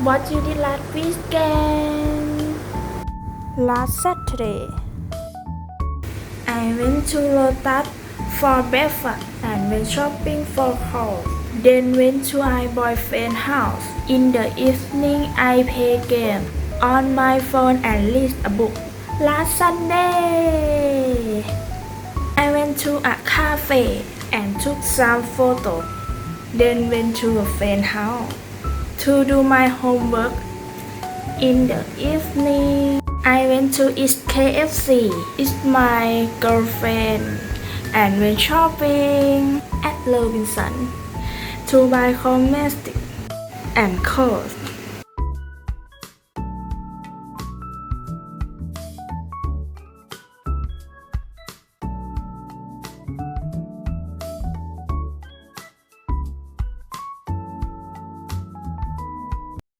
What you did last weekend? Last Saturday, I went to Lotus for breakfast and went shopping for clothes. Then went to my boyfriend's house. In the evening, I play game on my phone and read a book. Last Sunday, I went to a cafe and took some photos. Then went to a friend's house to do my homework. In the evening, I went to eat KFC. It's my girlfriend and went shopping at Robinson to buy cosmetics and clothes.